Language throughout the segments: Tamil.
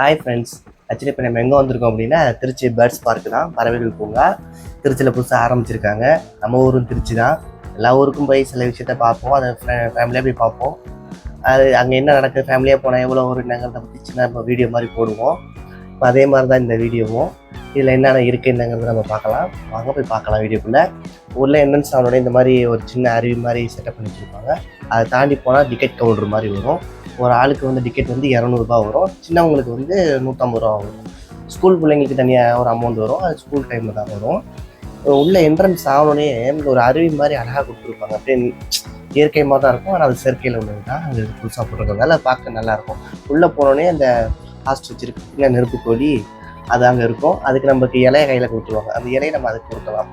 ஹாய் ஃப்ரெண்ட்ஸ் ஆக்சுவலி இப்போ நம்ம எங்கே வந்திருக்கோம் அப்படின்னா திருச்சி பேர்ட்ஸ் பார்க்கு தான். பறவைகள் பூங்கா. திருச்சியில் புதுசாக ஆரம்பிச்சிருக்காங்க. நம்ம ஊரும் திருச்சி தான். எல்லா ஊருக்கும் போய் சில விஷயத்த பார்ப்போம். அதை ஃபேமிலியாக போய் பார்ப்போம். அது அங்கே என்ன நடக்குது? ஃபேமிலியாக போனால் எவ்வளோ ஒரு என்னங்கிறத பற்றி சின்ன இப்போ வீடியோ மாதிரி போடுவோம். இப்போ அதே மாதிரி தான் இந்த வீடியோவும் இதில் என்னென்ன இருக்குது என்னங்கிறத நம்ம பார்க்கலாம். வாங்க போய் பார்க்கலாம் வீடியோக்குள்ளே. ஊரில் என்ட்ரன்ஸ் அவனோட இந்த மாதிரி ஒரு சின்ன அருவி மாதிரி செட்டப் பண்ணி வச்சுருப்பாங்க. அதை தாண்டி போனால் டிக்கெட் கவுண்டர் மாதிரி வரும். ஒரு ஆளுக்கு வந்து டிக்கெட் வந்து இரநூறுபா வரும். சின்னவங்களுக்கு வந்து நூற்றம்பது ரூபா வரும். ஸ்கூல் பிள்ளைங்களுக்கு தனியாக ஒரு அமௌண்ட் வரும். அது ஸ்கூல் டைமில் தான் வரும். உள்ள என்ட்ரன்ஸ் ஆகணுன்னே ஒரு அருவி மாதிரி அழகாக கொடுத்துருப்பாங்க. அப்படியே இயற்கை மாதிரி தான் இருக்கும். ஆனால் அது செயற்கையில் உள்ளது தான். அது புதுசாக போட்டிருக்கிறதால பார்க்க நல்லாயிருக்கும் உள்ளே போனோடனே அந்த ஹாஸ்ட் வச்சுருக்கு நெருப்பு கோழி அது அங்கே இருக்கும். அதுக்கு நமக்கு இலைய கையில் கொடுத்துருவாங்க. அந்த இலையை நம்ம அதுக்கு கொடுக்கலாம்.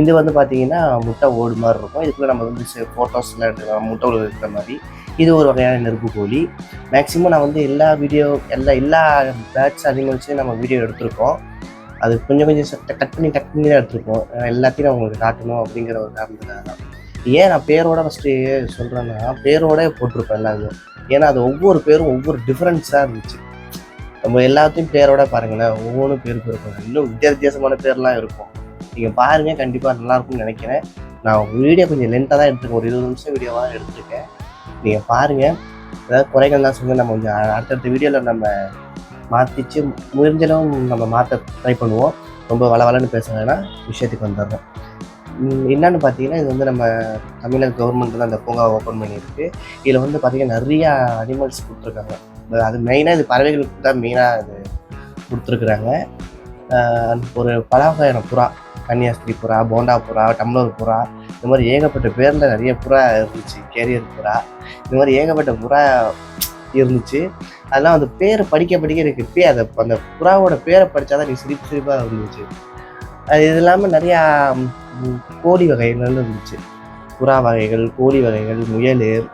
இது வந்து பார்த்தீங்கன்னா முட்டை ஓடு மாதிரி இருக்கும். இதுக்குள்ளே நம்ம வந்து ஃபோட்டோஸ்லாம் எடுத்துக்கலாம் முட்டை ஓடு இருக்கிற மாதிரி. இது ஒரு வகையான நெருப்பு கோழி. மேக்ஸிமம் நான் வந்து எல்லா வீடியோ எல்லா எல்லா பேட்ச் அனிமல்ஸையும் நம்ம வீடியோ எடுத்திருக்கோம். அது கொஞ்சம் கொஞ்சம் கட் பண்ணி கட் பண்ணி தான் எடுத்திருக்கோம். எல்லாத்தையும் நான் உங்களுக்கு காட்டணும் அப்படிங்கிற ஒரு காரணத்துக்காக தான். ஏன் நான் பேரோட ஃபஸ்ட்டு சொல்கிறேன்னா பேரோட போட்டிருப்பேன் எல்லாத்தையும் ஏன்னா அது ஒவ்வொரு பேரும் ஒவ்வொரு டிஃப்ரென்ஸாக இருந்துச்சு. நம்ம எல்லாத்தையும் பேரோட பாருங்களேன். ஒவ்வொன்றும் பேர் இருக்கும். இன்னும் வித்தியா வித்தியாசமான பேர்லாம் இருக்கும். நீங்கள் பாருங்கள் கண்டிப்பாக நல்லா இருக்கும்னு நினைக்கிறேன். நான் வீடியோ கொஞ்சம் லென்த்தாக தான் எடுத்துருக்கேன். ஒரு இருபது நிமிஷம் வீடியோவாக எடுத்துருக்கேன். நீங்கள் பாருங்கள் ஏதாவது குறைகள் தான் சொல்லி நம்ம கொஞ்சம் அடுத்தடுத்த வீடியோவில் நம்ம மாற்றிச்சு முடிஞ்சளவும் நம்ம மாற்ற ட்ரை பண்ணுவோம். ரொம்ப வளவலன்னு பேச வேணாம் விஷயத்துக்கு வந்துடுறோம். என்னன்னு பார்த்தீங்கன்னா இது வந்து நம்ம தமிழக கவர்மெண்ட் தான் அந்த பூங்கா ஓப்பன் பண்ணியிருக்கு. இதில் வந்து பார்த்திங்கன்னா நிறையா அனிமல்ஸ் கொடுத்துருக்காங்க. அது- மெயினாக இது பறவைகளுக்கு தான் மெயினாக இது கொடுத்துருக்குறாங்க. ஒரு பல வகையான புறா கன்னியாஸ்திரி புறா போண்டா புறா டம்ளர் புறா இந்த மாதிரி ஏகப்பட்ட பேரில் நிறைய புறா இருந்துச்சு கேரியர் புறா. இந்த மாதிரி ஏகப்பட்ட புறா இருந்துச்சு. அதெல்லாம் அந்த பேரை படிக்க படிக்க எனக்கு இப்போ அதை அந்த புறாவோட பேரை படித்தா தான் எனக்கு சிரிப்பு சிரிப்பாக இருந்துச்சு. அது இது இல்லாமல் நிறையா கோழி வகைகள் இருந்துச்சு. புறா வகைகள் கோழி வகைகள் முயல்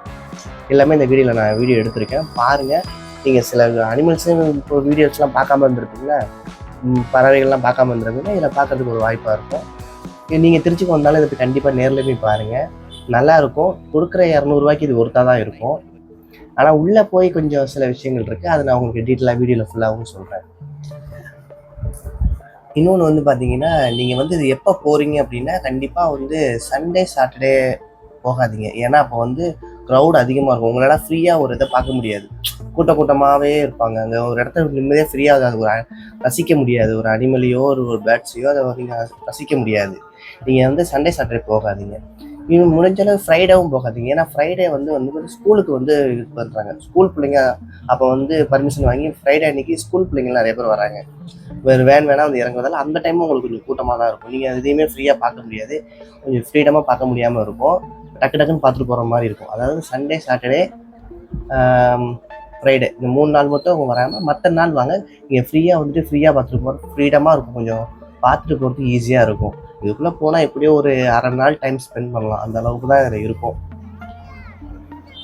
எல்லாமே இந்த வீடியோவில் நான் வீடியோ எடுத்திருக்கேன். பாருங்கள் நீங்கள் சில அனிமல்ஸும் இப்போ வீடியோஸ்லாம் பார்க்காம இருந்திருப்பீங்களா? பறவைகள்லாம் பார்க்காம இருந்திருப்பீங்கன்னா இதில் பார்க்கறதுக்கு ஒரு வாய்ப்பாக இருக்கும். நீங்கள் திருச்சிக்கு வந்தாலும் இதுக்கு கண்டிப்பாக நேரில் போய் பாருங்கள் நல்லா இருக்கும். கொடுக்குற இரநூறுவாய்க்கு இது ஒருத்தா தான் இருக்கும். ஆனால் உள்ளே போய் கொஞ்சம் சில விஷயங்கள் இருக்குது அதை நான் உங்களுக்கு டீட்டெயிலாக வீடியோவில் ஃபுல்லாகவும் சொல்கிறேன் இன்னொன்று வந்து பார்த்தீங்கன்னா நீங்கள் வந்து இது எப்போ போகிறீங்க அப்படின்னா கண்டிப்பாக வந்து சண்டே சாட்டர்டே போகாதீங்க. ஏன்னா அப்போ வந்து க்ரௌட் அதிகமாக இருக்கும். உங்களால் ஃப்ரீயாக ஒரு இதை பார்க்க முடியாது. கூட்ட கூட்டமாகவே இருப்பாங்க. அங்கே ஒரு இடத்த நிம்மதியாக ஃப்ரீயாக அது ஒரு ரசிக்க முடியாது. ஒரு அனிமலையோ ஒரு ஒரு பேர்ட்ஸையோ அதை நீங்கள் ரசிக்க முடியாது. நீங்கள் வந்து சண்டே சாட்டர்டே போகாதீங்க. இன்னும் முடிஞ்சளவு ஃப்ரைடேவும் போகாதீங்க. ஏன்னா ஃப்ரைடே வந்து வந்து ஸ்கூலுக்கு வந்து இது பண்ணுறாங்க ஸ்கூல் பிள்ளைங்க அப்போ வந்து பர்மிஷன் வாங்கி ஃப்ரைடே அன்னைக்கு ஸ்கூல் பிள்ளைங்க நிறைய பேர் வராங்க. வேறு வேன் வேணால் வந்து இறங்குறதால அந்த டைமும் உங்களுக்கு கொஞ்சம் கூட்டமாக தான் இருக்கும். நீங்கள் எதையுமே ஃப்ரீயாக பார்க்க முடியாது. கொஞ்சம் ஃப்ரீடமாக பார்க்க முடியாமல் இருக்கும். டக்கு டக்குன்னு பார்த்துட்டு போகிற மாதிரி இருக்கும். அதாவது சண்டே சாட்டர்டே ஃப்ரைடே இந்த மூணு நாள் மட்டும் அவங்க வராமல் மற்ற நாள் வாங்க. நீங்கள் ஃப்ரீயாக வந்துட்டு ஃப்ரீயாக பார்த்துட்டு போகிற ஃப்ரீடமாக இருக்கும் கொஞ்சம். பார்த்துட்டு போகிறதுக்கு ஈஸியாக இருக்கும். இதுக்குள்ளே போனால் எப்படியோ ஒரு அரை நாள் டைம் ஸ்பெண்ட் பண்ணலாம். அந்த அளவுக்கு தான் இதில் இருக்கும்.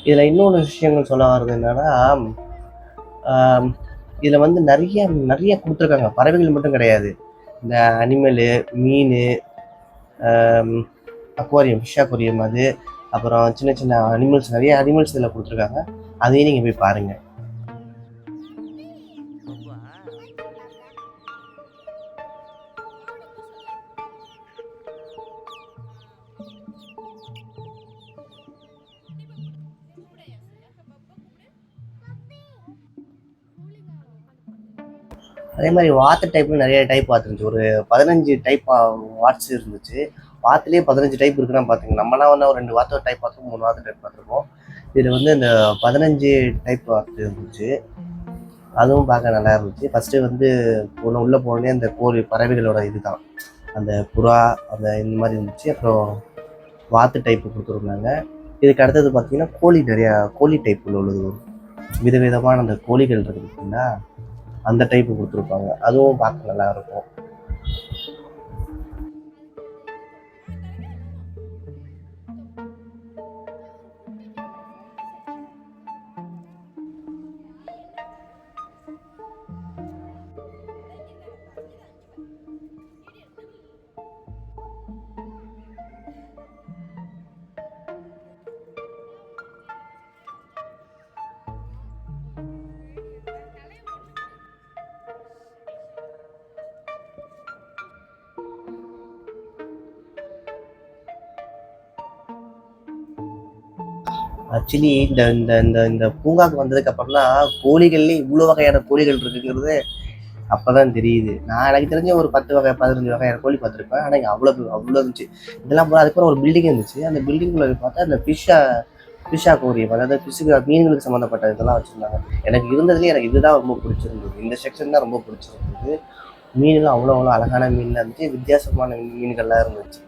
இதில் இன்னொன்று விஷயங்கள் சொல்ல வர்றது என்னென்னா இதில் வந்து நிறைய நிறைய கொடுத்துருக்காங்க. பறவைகள் மட்டும் கிடையாது. இந்த அனிமலு மீன் அக்வாரியம் ஃபிஷ் அக்வாரியம் அது அப்புறம் சின்ன சின்ன அனிமல்ஸ் நிறைய அனிமல்ஸ் இதில் கொடுத்துருக்காங்க. அதையும் நீங்கள் போய் பாருங்கள் அதே மாதிரி வாட்டர் டைப்ல நிறைய டைப் பார்த்துருந்துச்சு. ஒரு பதினஞ்சு டைப் வாட்ஸ் இருந்துச்சு. வாத்துலேயே பதினஞ்சு டைப் இருக்குன்னா பார்த்துங்க நம்மலாம் வந்து ஒரு ரெண்டு வாத்து டைப் பார்த்துருக்கோம் மூணு வார்த்தை டைப் பார்த்துருக்கோம். இதில் வந்து இந்த பதினஞ்சு டைப் வாத்து இருந்துச்சு. அதுவும் பார்க்க நல்லா இருந்துச்சு. ஃபஸ்ட்டு வந்து ஒன்று உள்ளே போனோடனே அந்த கோழி பறவைகளோட இதுதான். அந்த புறா அந்த இந்த மாதிரி இருந்துச்சு. அப்புறம் வாத்து டைப்பு கொடுத்துருந்தாங்க. இதுக்கு அடுத்தது பார்த்தீங்கன்னா கோழி நிறையா கோழி டைப்பில் உள்ளது. வரும் விதவிதமான அந்த கோழிகள் இருக்குது பார்த்தீங்கன்னா அந்த டைப்பு கொடுத்துருப்பாங்க. அதுவும் பார்க்க நல்லா இருக்கும். ஆக்சுவலி இந்த இந்த இந்த இந்த பூங்காக்கு வந்ததுக்கப்புறம்லாம் கோழிகள்லேயும் கோழிகள்லேயே இவ்வளோ வகையான கோழிகள் இருக்குங்கிறது அப்பதான் தெரியுது. நான் எனக்கு தெரிஞ்ச ஒரு பத்து வகை பதினஞ்சு வகையான கோழி பார்த்துருப்பேன். ஆனால் இங்கே அவ்வளோ அவ்வளோ இருந்துச்சு. இதெல்லாம் போல அதுக்கப்புறம் ஒரு பில்டிங் இருந்துச்சு. அந்த பில்டிங்குள்ள பார்த்தா அந்த ஃபிஷ்ஷா ஃபிஷ் அக்வாரியம் அதாவது ஃபிஷ்ஷுக்கு மீன்களுக்கு சம்மந்தப்பட்ட இதெல்லாம் வச்சுருந்தாங்க. எனக்கு இருந்ததுலேயே எனக்கு இதுதான் ரொம்ப பிடிச்சிருந்தது. இந்த செக்ஷன் தான் ரொம்ப பிடிச்சிருந்தது. மீன்லாம் அவ்வளோ அவ்வளோ அழகான மீன்லாம் இருந்துச்சு. வித்தியாசமான மீன்கள்லாம் இருந்துச்சு.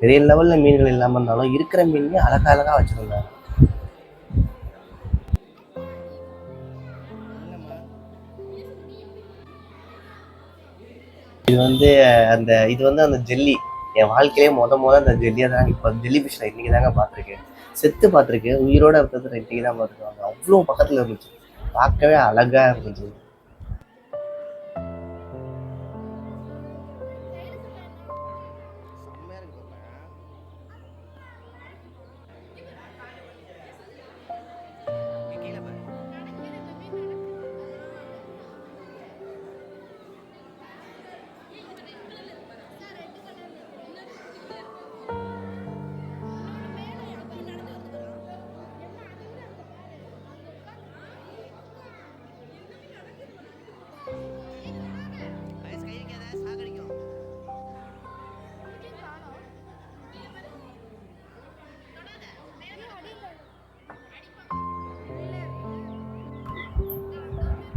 பெரிய லெவலில் மீன்கள் இல்லாமல் இருந்தாலும் இருக்கிற மீன்லேயே அழகா அழகாக வச்சுருந்தாங்க. இது வந்து அந்த இது வந்து அந்த ஜெல்லி. என் வாழ்க்கையிலே முத முத அந்த ஜெல்லியை தான் இப்போ ஜெல்லி ஃபிஷ் நான் இன்னைக்கு தாங்க பார்த்துருக்கேன். செத்து பார்த்துருக்கேன். உயிரோட இருக்கிறது நான் இன்னைக்கு தான் பார்த்துருக்காங்க அவ்வளோ பக்கத்தில் இருந்துச்சு. பார்க்கவே அழகா இருந்துச்சு.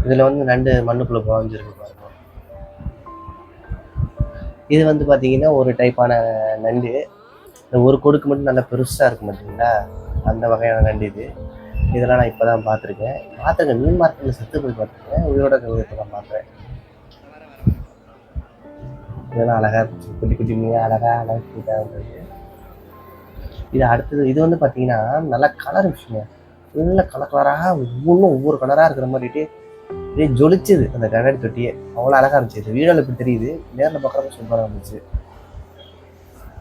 இதில் வந்து நண்டு மண்ணுக்குள்ளே புகஞ்சிருக்கு பாருங்க. இது வந்து பார்த்தீங்கன்னா ஒரு டைப்பான நண்டு. இந்த ஒரு கொடுக்கு மட்டும் நல்லா பெருசாக இருக்கும் பார்த்தீங்களா அந்த வகையான நண்டு இது. இதெல்லாம் நான் இப்போ தான் பார்த்துருக்கேன் பார்த்துருக்கேன் மீன் மார்க்கெட்டில் செத்து போய் பார்த்துருக்கேன் உயிரோட கவிதத்தை தான் பார்க்குறேன் இதெல்லாம் அழகாக இருந்துச்சு. குட்டி குட்டி மீன் அழகாக அழகாக கூட்டாக இருந்தது இது அடுத்தது இது வந்து பார்த்தீங்கன்னா நல்லா கலர் விஷயம் ஃபுல்லாக கலர் கலராக ஒவ்வொன்றும் ஒவ்வொரு கலராக இருக்கிற மாதிரிட்டு அப்படியே ஜொலிச்சது அந்த கண்ணாடி தொட்டியே. அவ்வளோ அழகாக இருந்துச்சு. இது வீடியோவில் இப்படி தெரியுது? நேரில் பார்க்குறப்ப சூப்பராக இருந்துச்சு.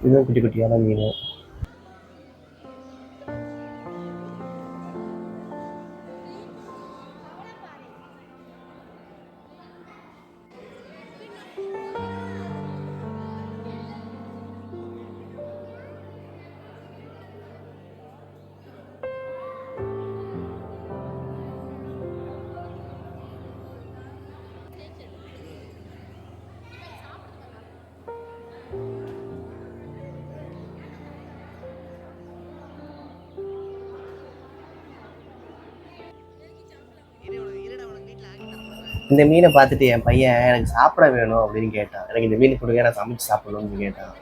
இதுவும் குட்டி குட்டியான மீன். இந்த மீனை பார்த்துட்டு என் பையன் எனக்கு சாப்பிட வேணும் அப்படின்னு கேட்டான். எனக்கு இந்த மீன் கொடுங்க நான் சமைச்சு சாப்பிடணும்னு கேட்டான்.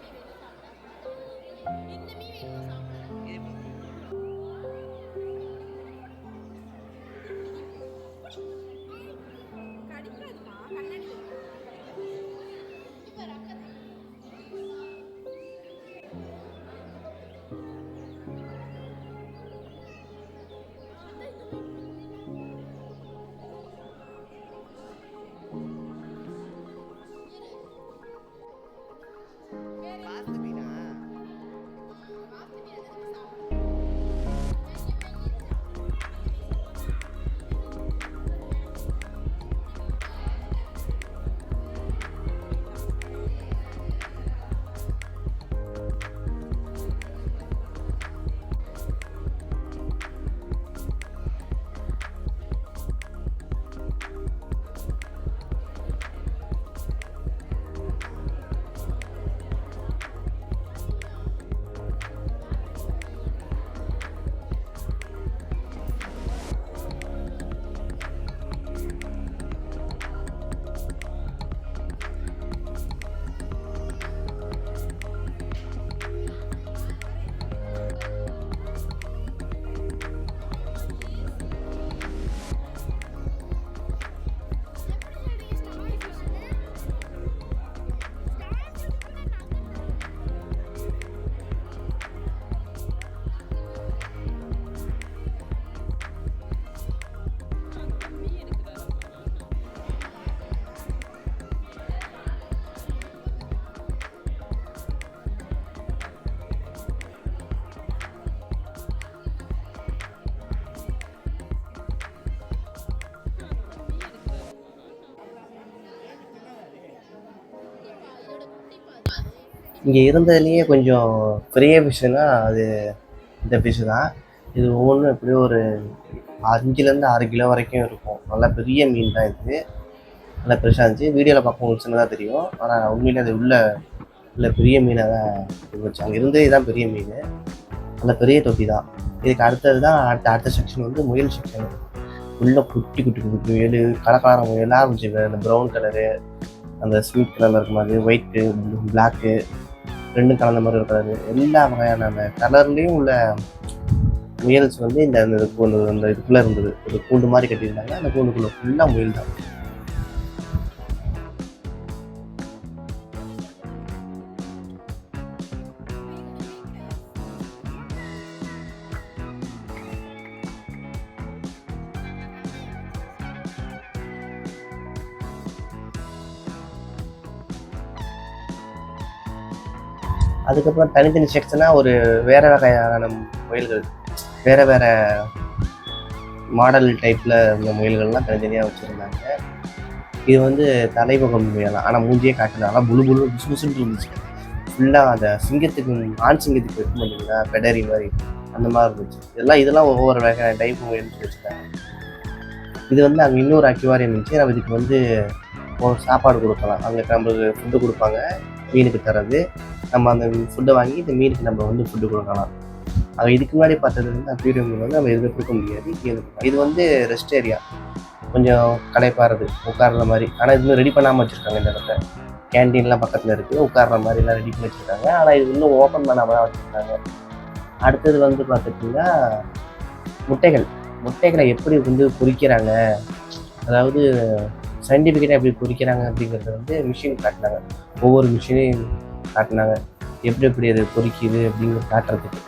இங்கே இருந்ததுலேயே கொஞ்சம் பெரிய ஃபிஷ்ஷுனா அது இந்த ஃபிஷ்ஷு தான். இது ஒவ்வொன்றும் எப்படியும் ஒரு அஞ்சுலேருந்து ஆறு கிலோ வரைக்கும் இருக்கும். நல்லா பெரிய மீன் தான் இது. நல்லா பெருசாக இருந்துச்சு. வீடியோவில் பார்க்கும்போது சின்னதாக தெரியும். ஆனால் உண்மையிலே அது உள்ள உள்ள பெரிய மீனாக தான் இருந்துச்சு. அங்கே இருந்தே இதுதான் பெரிய மீன். நல்ல பெரிய தொட்டி தான். இதுக்கு அடுத்தது தான் அடுத்த அடுத்த செக்ஷன் வந்து முயல் செக்ஷன் உள்ள குட்டி குட்டி குட்டி முயல் கலர் முயலாக இருந்துச்சு. அந்த ப்ரௌன் கலரு அந்த ஸ்வீட் கலரில் இருக்க மாதிரி ஒயிட்டு பிளாக்கு ரெண்டும் கலந்த மாதிரி இருக்கிறது எல்லா வகையான அந்த கலர்லேயும் உள்ள முயல்ஸ் வந்து இந்த அந்த கூண்டு இந்த இதுக்குள்ளே இருந்தது. ஒரு கூண்டு மாதிரி கட்டியிருந்தாங்க. அந்த கூண்டுக்குள்ளே ஃபுல்லாக முயல் தான் அதுக்கப்புறம் தனித்தனி செக்ஷனாக ஒரு வேறு வகையான முயல்கள். வேறு வேறு மாடல் டைப்பில் இருந்த முயல்கள்லாம் தனித்தனியாக வச்சுருந்தாங்க. இது வந்து தலைமுகம் முயலாம் ஆனால் மூஞ்சியே காட்டுனால புழு புழு புசு புசுன்னு இருந்துச்சு. ஃபுல்லாக அந்த சிங்கத்துக்கு ஆண் சிங்கத்துக்கு இருக்கும் பார்த்தீங்களா பெடரி மாதிரி. அந்த மாதிரி இருந்துச்சு. இதெல்லாம் இதெல்லாம் ஒவ்வொரு வகையான டைப் முயல்னு வச்சுருக்காங்க இது வந்து அங்கே இன்னொரு அக்யூவாரியம் இருந்துச்சு. நம்ம இதுக்கு வந்து ஒரு சாப்பாடு கொடுக்கலாம். அங்கே நம்மளுக்கு ஃபுட்டு கொடுப்பாங்க. மீனுக்கு தர்றது. நம்ம அந்த ஃபுட்டை வாங்கி இந்த மீனுக்கு நம்ம வந்து ஃபுட்டு கொடுக்கலாம். அது இதுக்கு முன்னாடி பார்த்தது வந்து அக்யூரியம் வந்து நம்ம எதுவுமே கொடுக்க முடியாது. இங்கே இது வந்து ரெஸ்ட் ஏரியா கொஞ்சம் களைப்பாறது உட்கார்ற மாதிரி. ஆனால் இது ரெடி பண்ணாமல் வச்சுருக்காங்க இந்த இடத்த. கேன்டீன்லாம் பக்கத்தில் இருக்குது உட்கார்ற மாதிரி எல்லாம் ரெடி பண்ணி வச்சுருக்காங்க. ஆனால் இது இன்னும் ஓப்பன் பண்ணாமல் தான் வச்சுருக்காங்க. அடுத்தது வந்து பார்த்துட்டிங்கன்னா முட்டைகள். முட்டைகளை எப்படி வந்து பொரிக்கிறாங்க அதாவது சயின்டிஃபிக்கலாக எப்படி பொரிக்கிறாங்க அப்படிங்கிறத வந்து மிஷின் காட்டினாங்க. ஒவ்வொரு மிஷினையும் காட்டினாங்க. எப்படி எப்படி அது பொரிக்குது அப்படிங்கிறது காட்டுறதுக்கு.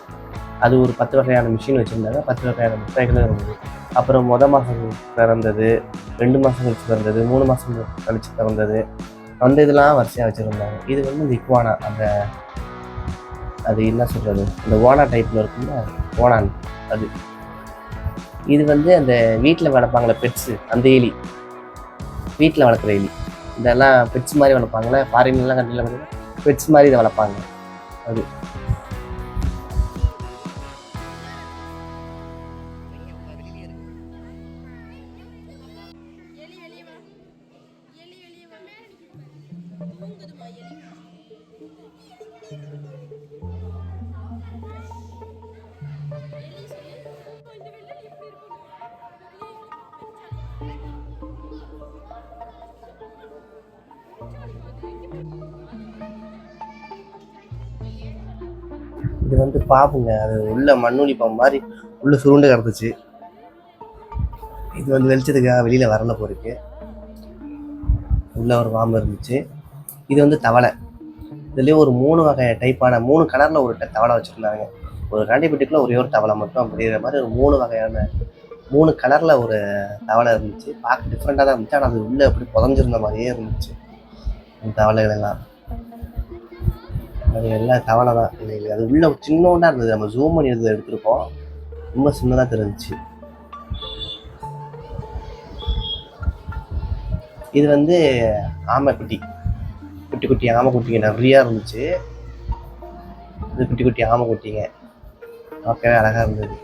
அது ஒரு பத்து வகையான மிஷின் வச்சுருந்தாங்க. பத்து வகையான முட்டைகளும் இருந்தது. அப்புறம் மொதல் மாதம் பிறந்தது ரெண்டு மாதம் கழிச்சு பிறந்தது மூணு மாதம் கழிச்சு பிறந்தது. அந்த இதெல்லாம் வரிசையாக வச்சுருந்தாங்க. இது வந்து இந்த இக்வானா அந்த அது என்ன சொல்கிறது இந்த ஓனா டைப்பில் இருக்குல்ல ஓனான் அது. இது வந்து அந்த வீட்டில் வளர்ப்பாங்களே பெட்ஸு அந்த எலி. வீட்டில் வளர்க்குற எலி. இதெல்லாம் பெட்ஸ் மாதிரி வளர்ப்பாங்களே ஃபாரின்லாம் கண்ட்ரியில் பார்த்தீங்கன்னா பெட்ஸ் மாதிரி இதை வளர்ப்பாங்க. அது. எலி தூங்குதுமா எலி. வந்து பாப்புங்க அது உள்ள மண்ணுளி பாம்பு மாதிரி உள்ள சுருண்டு கிடந்துச்சு. இது வந்து வெளிச்சத்துக்காக வெளியில் வரல போருக்கு உள்ள ஒரு பாம்பு இருந்துச்சு. இது வந்து தவளை. இதுலேயே ஒரு மூணு வகை டைப்பான மூணு கலரில் ஒரு ட- தவளை வச்சுருந்தாங்க. ஒரு ரெண்டிப்பட்டிக்குள்ள ஒரே ஒரு தவளை மட்டும் அப்படிங்கிற மாதிரி ஒரு மூணு வகையான மூணு கலரில் ஒரு தவளை இருந்துச்சு. பார்க்க டிஃப்ரெண்ட்டாக தான் இருந்துச்சு. ஆனால் அது உள்ளே அப்படி புதஞ்சிருந்த மாதிரியே இருந்துச்சு. அந்த தவளைகள் எல்லாம். அது எல்லாம் தவளை தான். அது உள்ள சின்னோண்டா இருந்தது. நம்ம ஜூம் பண்ணி எடுத்து எடுத்திருக்கோம். ரொம்ப சின்னதாக தெரிஞ்சிச்சு. இது வந்து ஆமை குட்டி குட்டி குட்டி ஆமை குட்டிங்க நிறையா இருந்துச்சு. இது குட்டி குட்டி ஆமை குட்டிங்க பார்க்கவே அழகாக இருந்தது.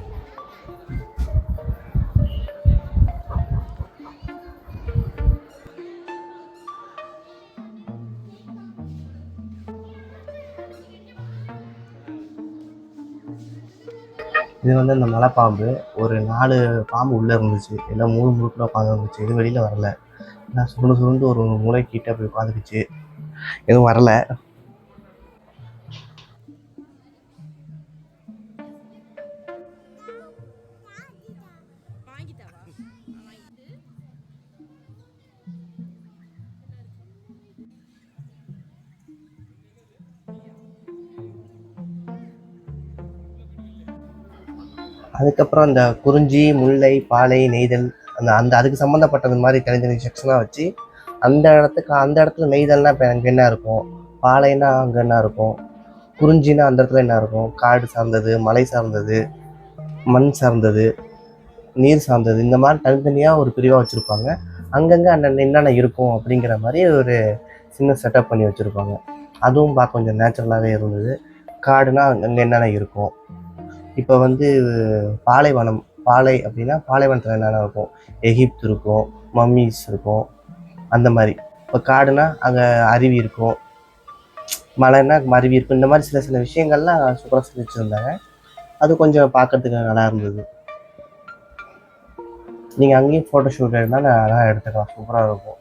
இது வந்து அந்த மலைப்பாம்பு ஒரு நாலு பாம்பு உள்ளே இருந்துச்சு. எல்லாம் மூணு முழுக்கில் உட்காந்து இருந்துச்சு. எதுவும் வெளியில் வரல. எல்லாம் சுருண்டு சுருண்டு ஒரு மூளைக்கிட்ட போய் உட்காந்துக்குச்சு எதுவும் வரல. அதுக்கப்புறம் அந்த குறிஞ்சி முல்லை பாலை நெய்தல் அந்த அந்த அதுக்கு சம்மந்தப்பட்டது மாதிரி தனித்தனி செக்ஷனாக வச்சு அந்த இடத்துக்கு அந்த இடத்துல நெய்தல்னா இப்போ அங்கே என்ன இருக்கும்? பாலைன்னா அங்கே என்ன இருக்கும்? குறிஞ்சினா அந்த இடத்துல என்ன இருக்கும்? காடு சார்ந்தது மலை சார்ந்தது மண் சார்ந்தது நீர் சார்ந்தது இந்த மாதிரி தனித்தனியாக ஒரு பிரிவாக வச்சுருப்பாங்க. அங்கங்கே அண்ணன் என்னென்ன இருக்கும் அப்படிங்கிற மாதிரி ஒரு சின்ன செட்டப் பண்ணி வச்சுருப்பாங்க. அதுவும் பார்க்க கொஞ்சம் நேச்சுரலாகவே இருந்தது. காடுனா அங்கே என்னென்ன இருக்கும்? இப்போ வந்து பாலைவனம் பாலை அப்படின்னா பாலைவனத்தில் என்னென்ன இருக்கும்? எகிப்து இருக்கும் மம்மிஸ் இருக்கும் அந்த மாதிரி. இப்போ காடுனா அங்கே அருவி இருக்கும் மலைன்னா அருவி இருக்கும் இந்த மாதிரி சில சில விஷயங்கள்லாம் சூப்பராக சொல்லி வச்சுருந்தாங்க அது கொஞ்சம் பார்க்கறதுக்கு நல்லா இருந்தது. நீங்கள் அங்கேயும் ஃபோட்டோ ஷூட் எடுத்தால் நல்லா எடுத்துக்கலாம் சூப்பராக இருக்கும்.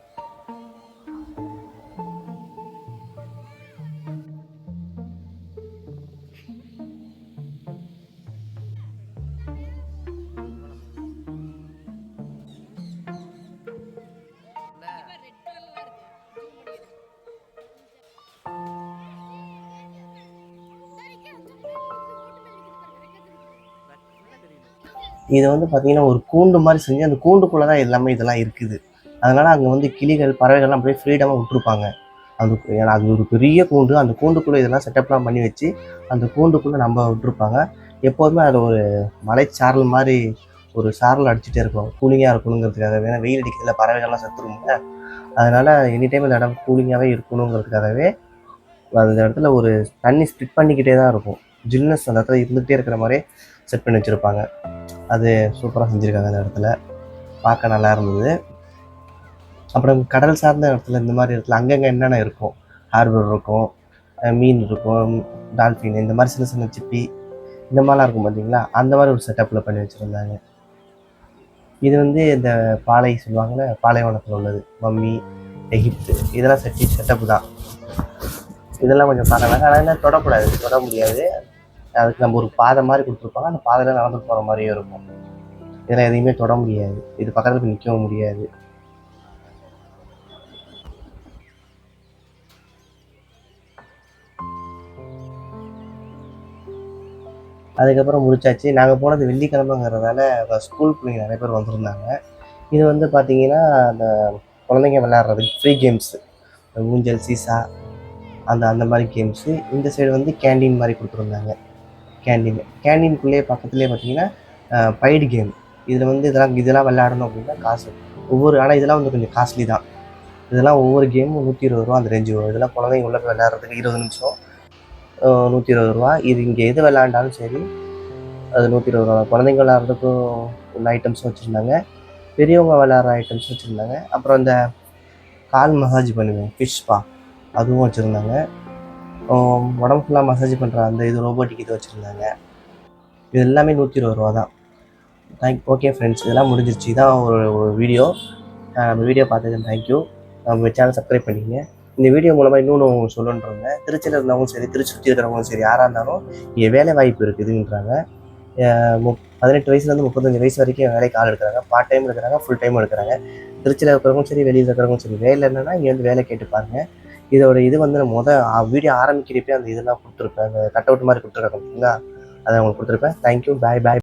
இதை வந்து பார்த்தீங்கன்னா ஒரு கூண்டு மாதிரி செஞ்சு அந்த கூண்டுக்குள்ளே தான் எல்லாமே இதெல்லாம் இருக்குது. அதனால் அங்கே வந்து கிளிகள் பறவைகள்லாம் அப்படியே ஃப்ரீடமாக விட்டுருப்பாங்க. அது அது ஒரு பெரிய கூண்டு. அந்த கூண்டுக்குள்ளே இதெல்லாம் செட்டப்லாம் பண்ணி வச்சு அந்த கூண்டுக்குள்ளே நம்ம விட்டுருப்பாங்க. எப்போதுமே அதில் ஒரு மலைச்சாரல் மாதிரி ஒரு சாரல் அடிச்சுட்டே இருக்கும். கூலிங்காக இருக்கணுங்கிறதுக்காக ஏன்னா வெயில் அடிக்கிறதுல பறவைகள்லாம் செத்துரும்ல. அதனால் எனி டைம் இந்த இடம் கூலிங்காகவே இருக்கணுங்கிறதுக்காகவே அந்த இடத்துல ஒரு தண்ணி ஸ்ப்ளிட் பண்ணிக்கிட்டே தான் இருக்கும். ஜில்னஸ் அந்த இடத்துல இருந்துகிட்டே இருக்கிற மாதிரி செட் பண்ணி வச்சுருப்பாங்க. அது சூப்பராக செஞ்சுருக்காங்க அந்த இடத்துல. பார்க்க நல்லா இருந்தது. அப்புறம் கடல் சார்ந்த இடத்துல இந்த மாதிரி இடத்துல அங்கங்கே என்னென்ன இருக்கும்? ஹார்பர் இருக்கும் மீன் இருக்கும் டால்ஃபின் இந்த மாதிரி சின்ன சின்ன சிப்பி இந்த மாதிரிலாம் இருக்கும் பார்த்தீங்களா அந்த மாதிரி ஒரு செட்டப்பில் பண்ணி வச்சுருந்தாங்க. இது வந்து இந்த பாலை சொல்லுவாங்கள்ல பாலைவனத்தில் உள்ளது. Mummy Egypt. இதெல்லாம் செட்டி செட்டப் தான். இதெல்லாம் கொஞ்சம் பார்க்கலாம் ஆனால் என்ன தொடக்கூடாது. தொட முடியாது அதுக்கு நம்ம ஒரு பாதை மாதிரி கொடுத்துருப்பாங்க. அந்த பாதையில் நடந்து போகிற மாதிரியும் இருக்கும். இதில் எதையுமே தொட முடியாது. இது பக்கத்தில் நிற்கவும் முடியாது. அதுக்கப்புறம் முடிச்சாச்சு. நாங்கள் போனது வெள்ளிக்கிழமைங்கிறதால ஸ்கூல் பிள்ளைங்க நிறைய பேர் வந்திருந்தாங்க. இது வந்து பார்த்தீங்கன்னா அந்த குழந்தைங்க விளையாடுறதுக்கு ஃப்ரீ கேம்ஸு ஊஞ்சல் சீசா அந்த அந்த மாதிரி கேம்ஸு இந்த சைடு வந்து கேண்டீன் மாதிரி கொடுத்துருந்தாங்க. கேண்டீன். கேண்டீனுக்குள்ளேயே பக்கத்துலேயே பார்த்தீங்கன்னா பைடு கேம் இதில் வந்து இதெல்லாம் இதெல்லாம் விளையாடணும் அப்படின்னா காசு. ஒவ்வொரு ஆனால் இதெல்லாம் வந்து கொஞ்சம் காஸ்ட்லி தான். இதெல்லாம் ஒவ்வொரு கேமும் நூற்றி இருபது ரூபா அந்த ரேஞ்சு வரும். இதெல்லாம் குழந்தைங்க உள்ள போய் விளையாடுறதுக்கு இருபது நிமிஷம். நூற்றி இருபது ரூபா. இது இங்கே எது விளையாண்டாலும் சரி அது நூற்றி இருபது ரூபா. குழந்தைங்க விளையாடுறதுக்கும் உள்ள ஐட்டம்ஸும் வச்சுருந்தாங்க. பெரியவங்க விளையாடுற ஐட்டம்ஸ் வச்சுருந்தாங்க. அப்புறம் இந்த கால் மசாஜ் பண்ணுவேன். ஃபிஷ் பா அதுவும் வச்சுருந்தாங்க. உடம்பு ஃபுல்லாக மசாஜ் பண்ணுற அந்த இது ரோபோட்டிக் இது வச்சுருந்தாங்க. இது எல்லாமே நூற்றி இருபது ரூபா தான். தேங்க் ஓகே ஃப்ரெண்ட்ஸ் இதெல்லாம் முடிஞ்சிருச்சு. இதான் ஒரு ஒரு வீடியோ நம்ம வீடியோ பார்த்ததுக்கு தேங்க்யூ நம்ம சேனல் சப்ஸ்கிரைப் பண்ணிக்கங்க. இந்த வீடியோ மூலமாக இன்னொன்று சொல்லணுன்றவங்க திருச்சியில் இருந்தவங்களும் சரி திருச்சி சுற்றி இருக்கிறவங்களும் சரி யாராக இருந்தாலும் இங்கே வேலை வாய்ப்பு இருக்குதுன்றாங்க முப் பதினெட்டு வயசுலேருந்து முப்பத்தஞ்சு வயசு வரைக்கும் வேலைக்கு ஆள் எடுக்கிறாங்க. பார்ட் டைம் எடுக்கிறாங்க ஃபுல் டைம் எடுக்கிறாங்க. திருச்சியில் இருக்கிறவங்களும் சரி வெளியில் இருக்கிறவங்களும் சரி வேலை என்னன்னா இங்கே வந்து வேலை கேட்டு பாருங்கள் இதோட இது வந்து நான் முத வீடியோ ஆரம்பிக்கிறப்பே அந்த இதெல்லாம் கொடுத்துருப்பேன். அந்த கட் அவுட் மாதிரி கொடுத்துருக்காங்க பார்த்தீங்களா அதை உங்களுக்கு கொடுத்துருப்பேன். தேங்க்யூ பாய் பாய்